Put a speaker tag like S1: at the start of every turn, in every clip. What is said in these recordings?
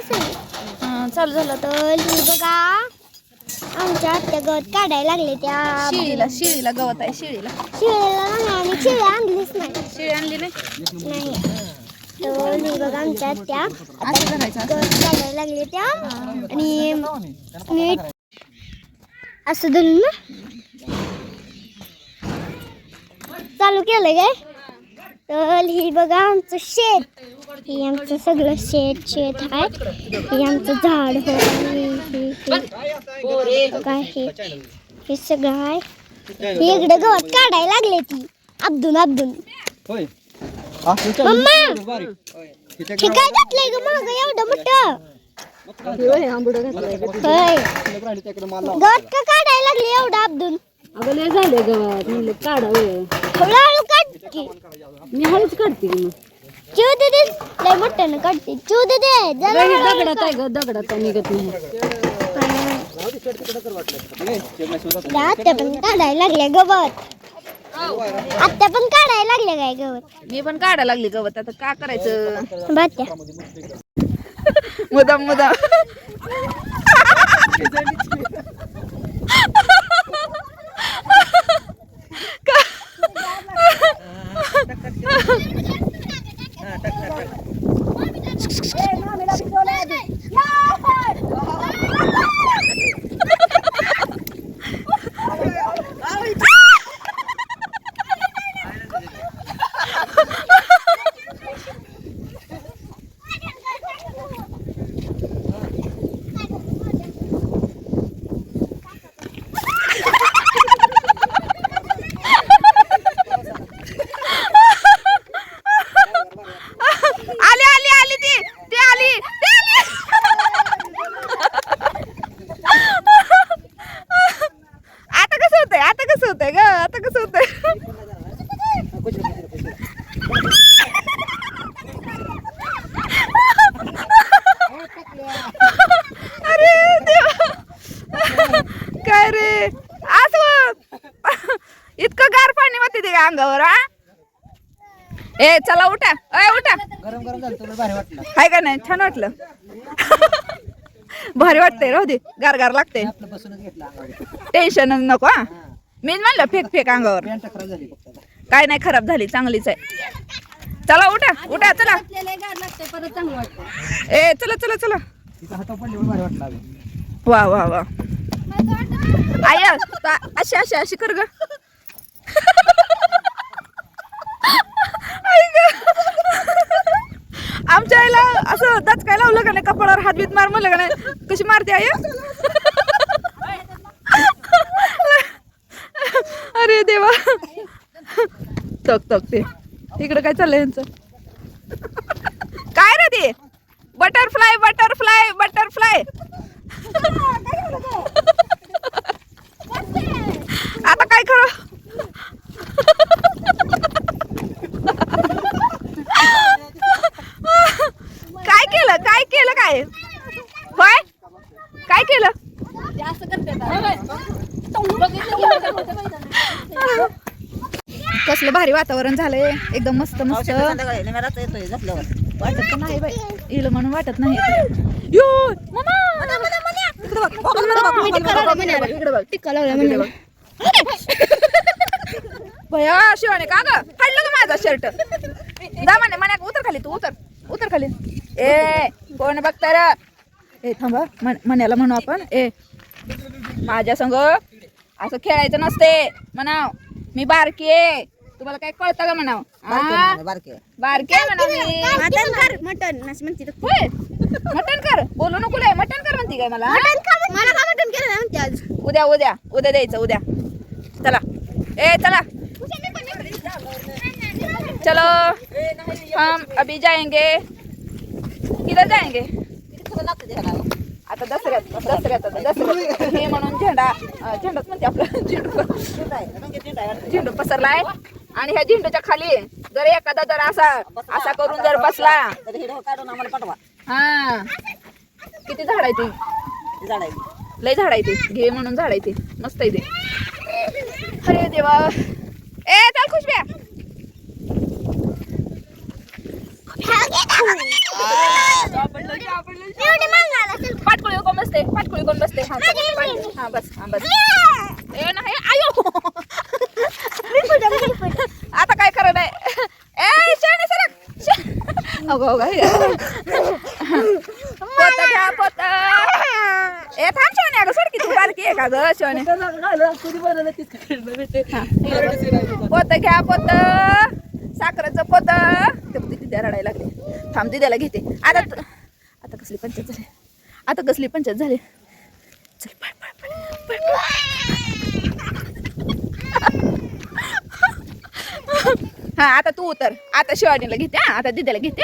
S1: चालू झालं तर
S2: ही बघा. आमच्या आत्या गवत काढायला लागले त्या
S1: शिळीला शिळीला गवत आहे शिळीला.
S2: शिळेला नाही आणि शिळे आणलीच नाही.
S1: शिळी आणली नाही?
S2: नाही. तर ही बघा आमच्या आत्या.
S1: असं करायचं असं.
S2: गवत काढायला लागले त्या. आणि असं धरून ना. चालू केलं काय? तर ही बघा आमचं शेत. हे आमचं सगळं शेत शेत आहे. हे आमचं झाड हो हे- बघा सगळं आहे. हे इकडे गवत काढायला लागले ती.
S3: होय.
S2: मम्मा! हे काय घातलंय ग माग? एवढं मोठं. होय. गवत का काढायला लागले एवढं अब्दुल
S4: अगं लय झाले गवत म्हणलं काढावं. मी हळूच काढते की मग.
S2: चिव दे दे. लय मोठ्यानं काढते. चिव दे दे. जरा
S4: अगं हे
S2: हळूहळू
S4: दगडात आहे ग दगडात आहे, निघत नाही.
S2: त्या आत्या पण काढायला लागल्या गवत. आत्या पण काढायला लागल्या काय गवत?
S1: मी पण काढायला लागली गवत. आता का करायचं?
S2: बात्या.
S1: मुदाम मुदाम. टक टक ए चला उठा. अय उठा.
S3: गरम गरम झालं भारी वाटलं.
S1: हाय का नाही? छान वाटलं. भारी वाटतंय राहू दे. गार गार लागते
S3: आपलं बसूनच घेतलं अंगावर.
S1: टेन्शन नको हा. मीच म्हणलं फेक फेक अंगावर.
S3: पॅन्ट खराब झाली फक्त आता.
S1: काय नाही खराब झाली चांगलीच आहे. चला उठा उठा चला.
S4: परत चांगलं वाटतं
S1: ए चला चला चला.
S3: तिथं हाता पडले भारी वाटलं अगं.
S1: वा वा वा. आय अशी अशी अशी कर ग आई ग. आमच्या आईला असं दचकाय लावलं का नाही? कपाळावर हात बीत मार म्हणलं का नाही? कशी मारते आई? अरे देवा. तक तक ते. इकडं काय चाललंय यांचं? काय रे ते? बटरफ्लाय बटरफ्लाय बटरफ्लाय आता काय करू काय केलं काय केलं काय होय काय केलं कसलं भारी वातावरण झालंय. एकदम मस्त मस्त. वाटत नाही बाई. इलं म्हणून वाटत नाही. यो मम्मा इकडं बघ. इकडं बघ. इकडं बघ. भया शिवाने का ग? फाडलं का माझा शर्ट जा म्हणे म्हणे उतर खाली तू उतर. उतर खाली. ए कोण बघता रे? ए थांबा. म्हण- म्हण्याला म्हणू आपण. ए माझ्या संग असं खेळायचं नसते. म्हणाव मी बारकी आहे. तुम्हाला काय कळतं का म्हणाव? आ? बारकी. म्हणाव मी.
S2: मटन कर मटन असं म्हणते
S1: होय? मटण कर. बोलू नको लय. मटण कर म्हणती काय मला
S2: मला का मटन केलं नाही म्हणते आज.
S1: उद्या उद्या. उद्या द्यायचं उद्या. चला. ए चला. चलो. हम अभी जाएँगे. किधर जाएँगे? आता दसऱ्यात दसऱ्यात आता दसऱ्यात. हे म्हणून झेंडा अं, झेंडाच म्हणते आपलं. झेंडू झेंडू पसरलाय. आणि ह्या झेंडूच्या खाली जर एखादा जर असा असा करून जर बसला हा. किती झाड आहे ती? लय झाड आहे ते. घे म्हणून झाड आहे ते. मस्त आहे ते. अरे देवा. ए चल खुशब्या
S2: ना.
S1: पाटकुळी कोण बसते. पाटकुळी कोण बसते. हा हा बस हा बस. ए नाही आयो
S2: मी पुढं, मी पुढं.
S1: आता काय करत आहे ए शाने सरक अगो हे. पोतं घ्या पोत. ए थांब शाने अगं सडकी तू बारकी आहे का ग शाने पोत घ्या पोत. साखरेचं पोत. ते तिथे रडायला लागले. थांब दिद्याला घेते. आता त- आता कसली पंचायत झाली? आता कसली पंचायत झाली? चल पळ पळ पळ पळ पळ. हा आता तू उतर. आता शिवानीला घेते हा आता दिद्याला घेते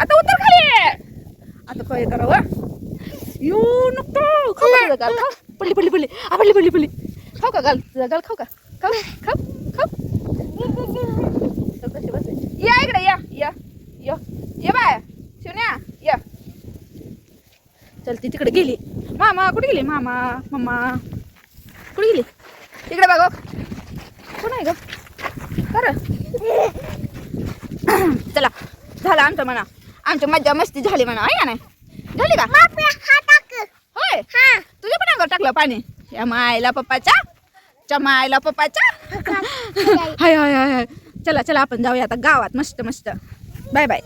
S1: आता उतर खाली. आता काय करावं? यू नको. खाऊ का पडली पडली पडली. आ पडली पडली पडली. खाऊ का गाल? गाल खाऊ का? खाऊ खाऊ खाऊ. तर या इकडे या या या. ये बाय. शिवण्या या. चल ती तिकडे गेली. मामा कुठे गेली? मामा मम्मा कुठे गेली? तिकडे बघ. कोण आहे ग? खरं चला झालं आमचं म्हणा. आमची मज्जा मस्ती झाली म्हणा आहे का नाही? झाली का?
S2: हा.
S1: होय?
S2: हा.
S1: तुझ्या पण अंगावर टाकलं पाणी. या मायला पप्पाच्या च्या मायला पप्पाच्या. हाय हाय हाय हाय. चला चला आपण जाऊया आता गावात. मस्त मस्त. Bye bye.